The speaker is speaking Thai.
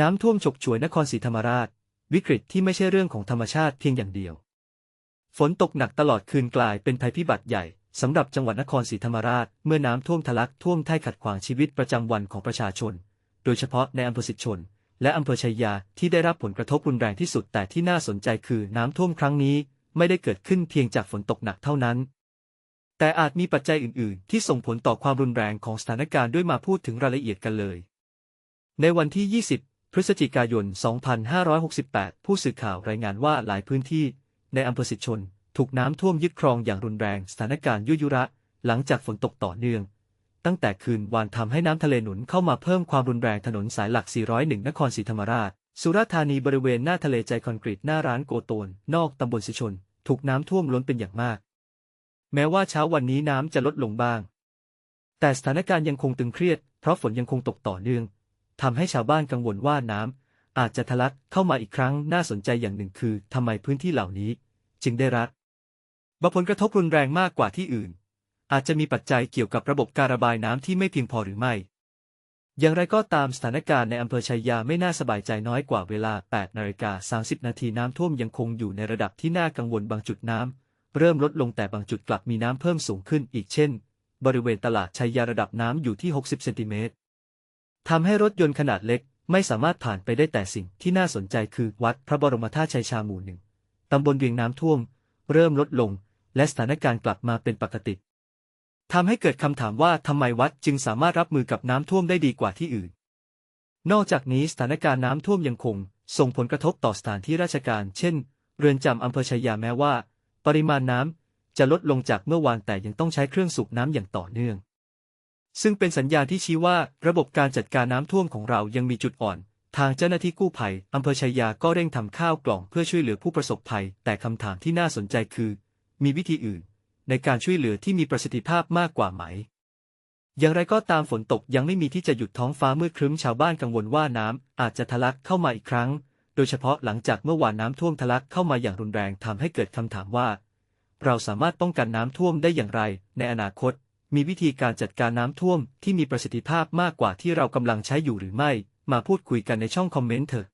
น้ำท่วมฉกฉวยนครศรีธรรมราช วิกฤตที่ไม่ใช่เรื่องของธรรมชาติเพียงอย่างเดียว ฝนตกหนักตลอดคืนกลายเป็นภัยพิบัติใหญ่สำหรับจังหวัดนครศรีธรรมราชเมื่อน้ำท่วมทะลักท่วมท้ายขัดขวางชีวิตประจำวันของประชาชน โดยเฉพาะในอำเภอสิทธิชน และอำเภอชัยยาที่ได้รับผลกระทบรุนแรงที่สุดแต่ที่น่าสนใจคือน้ำท่วมครั้งนี้ ไม่ได้เกิดขึ้นเพียงจากฝนตกหนักเท่านั้น แต่อาจมีปัจจัยอื่น ๆ ที่ส่งผลต่อความรุนแรงของสถานการณ์ด้วยมาพูดถึงรายละเอียดกันเลย ในวันที่ 20 พฤศจิกายน 2568 ผู้สื่อข่าวรายงานว่าหลายพื้นที่ในอำเภอสิชน ถูกน้ำท่วมยึดครองอย่างรุนแรงสถานการณ์ยุยุระ หลังจากฝนตกต่อเนื่อง ตั้งแต่คืนวานทำให้น้ำทะเลหนุนเข้ามาเพิ่มความรุนแรงถนนสายหลัก 401 นครศรีธรรมราช สุราษฎร์ธานีบริเวณหน้าทะเลใจคอนกรีตหน้าร้านโกโตน นอกตำบลสิชน ถูกน้ำท่วมล้นเป็นอย่างมาก แม้ว่าเช้าวันนี้น้ำจะลดลงบ้าง แต่สถานการณ์ยังคงตึงเครียดเพราะฝนยังคงตกต่อเนื่อง ทำให้ชาวบ้านกังวลว่าน้ำอาจจะทะลักเข้ามาอีกครั้งน่าสนใจอย่างหนึ่งคือทำไมพื้นที่เหล่านี้ จึงได้รับผลกระทบรุนแรงมากกว่าที่อื่น อาจจะมีปัจจัยเกี่ยวกับระบบการระบายน้ำที่ไม่เพียงพอหรือไม่ อย่างไรก็ตามสถานการณ์ในอำเภอชัยยาไม่น่าสบายใจน้อยกว่าเวลา 8 นาฬิกา 30 นาทีน้ำท่วมยังคงอยู่ในระดับที่น่ากังวลบางจุดน้ำเริ่มลดลงแต่บางจุดกลับมีน้ำเพิ่มสูงขึ้นอีกเช่น บริเวณตลาดชัยยาระดับน้ำอยู่ที่ 60 เซนติเมตร ทำให้รถยนต์ขนาดเล็กไม่สามารถผ่านไปได้แต่สิ่งที่น่าสนใจคือวัดพระบรมธาตุชัยชาหมู่หนึ่งตำบลเวียงน้ำท่วม เริ่มลดลง และสถานการณ์กลับมาเป็นปกติทำให้เกิดคำถามว่าทำไมวัดจึงสามารถรับมือกับน้ำท่วมได้ดีกว่าที่อื่น นอกจากนี้สถานการณ์น้ำท่วมยังคง ส่งผลกระทบต่อสถานที่ราชการ เช่น เรือนจำอำเภอชัยยาแม้ว่า ปริมาณน้ำจะลดลงจากเมื่อวานแต่ยังต้องใช้เครื่องสูบน้ำอย่างต่อเนื่อง ซึ่งเป็นสัญญาณที่ชี้ว่าระบบการจัดการน้ำท่วมของเรายังมีจุดอ่อน ทางเจ้าหน้าที่กู้ภัยอำเภอชัยยาก็เร่งทำข้าวกล่องเพื่อช่วยเหลือผู้ประสบภัย แต่คำถามที่น่าสนใจคือ มีวิธีอื่น ในการช่วยเหลือที่มีประสิทธิภาพมากกว่าไหม อย่างไรก็ตามฝนตกยังไม่มีที่จะหยุดท้องฟ้ามืดครึ้มชาวบ้านกังวลว่าน้ำอาจจะทะลักเข้ามาอีกครั้ง โดยเฉพาะหลังจากเมื่อวานน้ำท่วมทะลักเข้ามาอย่างรุนแรงทำให้เกิดคำถามว่า เราสามารถป้องกันน้ำท่วมได้อย่างไรในอนาคต มีวิธีการจัดการน้ำท่วมที่มีประสิทธิภาพมากกว่าที่เรากำลังใช้อยู่หรือไม่ มาพูดคุยกันในช่องคอมเมนต์เถอะ